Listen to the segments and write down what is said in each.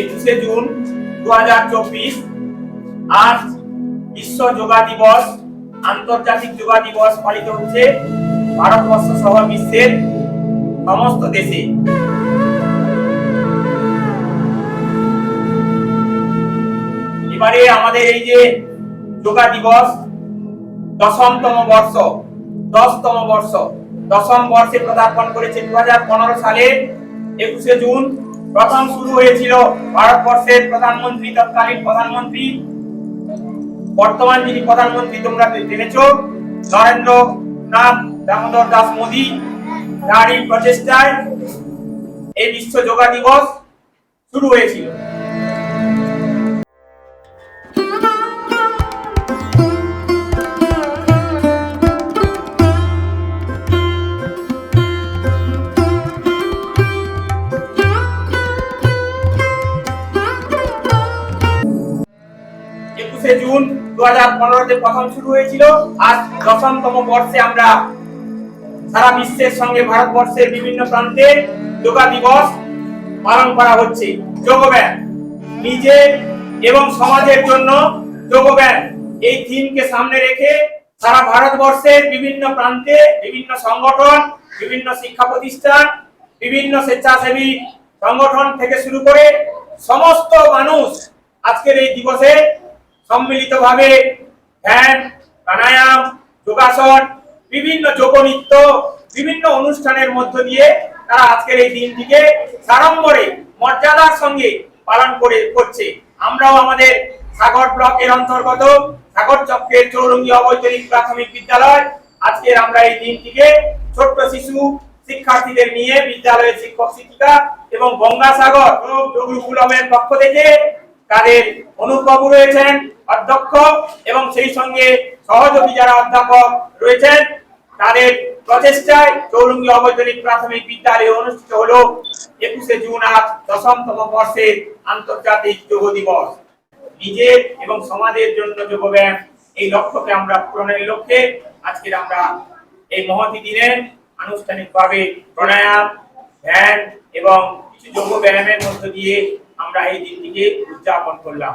একুশে জুন দু হাজার চব্বিশ, আজ বিশ্ব যোগা দিবস, আন্তর্জাতিক যোগা দিবস পালিত হচ্ছে ভারতবর্ষ সহ বিশ্বের সমস্ত দেশে। এবারে আমাদের এই যে যোগা দিবস, দশমতম বর্ষ, দশতম বর্ষ, দশম বর্ষে পদার্পণ করেছে দু হাজার পনেরো সালে একুশে জুন প্রথম শুরু হয়েছিল ভারতবর্ষের প্রধানমন্ত্রী তৎকালীন প্রধানমন্ত্রী। বর্তমান যিনি প্রধানমন্ত্রী, তোমরা জেনেছ, নরেন্দ্র নাথ দামোদর দাস মোদী তারই প্রচেষ্টায় এই বিশ্ব যোগা দিবস শুরু হয়েছিল। একুশে জুন দু হাজার পনেরোতে প্রথম শুরু হয়েছিল। আজ দশমতম বর্ষে আমরা সারা বিশ্বের সঙ্গে ভারতবর্ষের বিভিন্ন প্রান্তে যোগা দিবস পালন করা হচ্ছে। যোগব্যায়াম নিজের এবং সমাজের জন্য যোগব্যায়াম এই থিমকে সামনে রেখে সারা ভারতবর্ষের বিভিন্ন প্রান্তে বিভিন্ন সংগঠন, বিভিন্ন শিক্ষা প্রতিষ্ঠান, বিভিন্ন স্বেচ্ছাসেবী সংগঠন থেকে শুরু করে সমস্ত মানুষ আজকের এই দিবসে সম্মিলিতভাবে ধ্যান, প্রাণায়াম, যোগাসন, বিভিন্ন যোগ নৃত্য বিভিন্ন অনুষ্ঠানের মধ্য দিয়ে তারা আজকের এই দিনটিকে সাড়ম্বরে মর্যাদার সঙ্গে পালন করে করছে। আমরাও আমাদের সাগর ব্লকের অন্তর্গত সাগর চক্রের চৌরঙ্গি অবৈতনিক প্রাথমিক বিদ্যালয়, আজকের আমরা এই দিনটিকে ছোট্ট শিশু শিক্ষার্থীদের নিয়ে বিদ্যালয়ের শিক্ষক শিক্ষিকা এবং গঙ্গাসাগর পক্ষ থেকে তাদের অনুপবাবু রয়েছেন। অধ্যক্ষ এবং সেই সঙ্গে সহযোগী যারা অধ্যাপক রয়েছেন, তাদের প্রচেষ্টায় চৌরঙ্গি অবৈতনিক প্রাথমিক বিদ্যালয়ে অনুষ্ঠিত হলো একুশে জুন আজ দশমতম বর্ষের আন্তর্জাতিক যোগ দিবস। নিজের এবং সমাজের জন্য যোগব্যায়াম এই লক্ষ্যকে আমরা পূরণের লক্ষ্যে আজকের আমরা এই মহতি দিনে আনুষ্ঠানিকভাবে প্রাণায়াম, ধ্যান এবং কিছু যোগ ব্যায়ামের মধ্য দিয়ে আমরা এই দিনটিকে উদযাপন করলাম।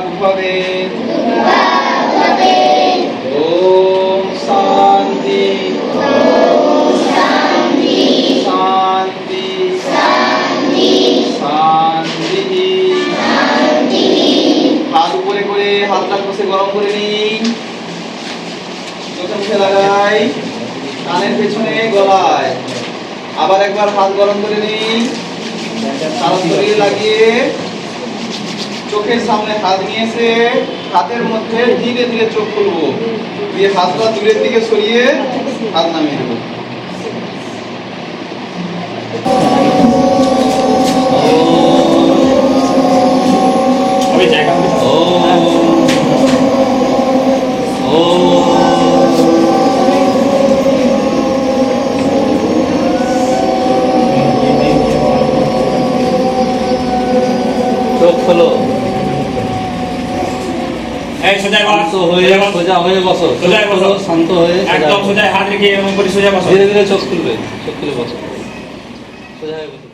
হাত উপরে করে হাতটা কষে গরম করে নিই চোখে লাগাই। কানের পেছনে গলায়। আবার একবার হাত গরম করে নিই সারা শরীরে লাগিয়ে। চোখের সামনে হাত নিয়ে এসে হাতের মধ্যে ধীরে ধীরে চোখ খুলবো। দিয়ে হাতটা দূরের দিকে সরিয়ে হাত নামিয়ে দেবো। চোখ খোলো। এই সোজা হয়ে হয়ে বসো। সোজা বসো। শান্ত হয়ে একদম। সোজা হাত রেখে এরকম করে সোজা বসো। ধীরে ধীরে চোখ খুলবে চোখ খুলে বসো। সোজা হয়ে বসো।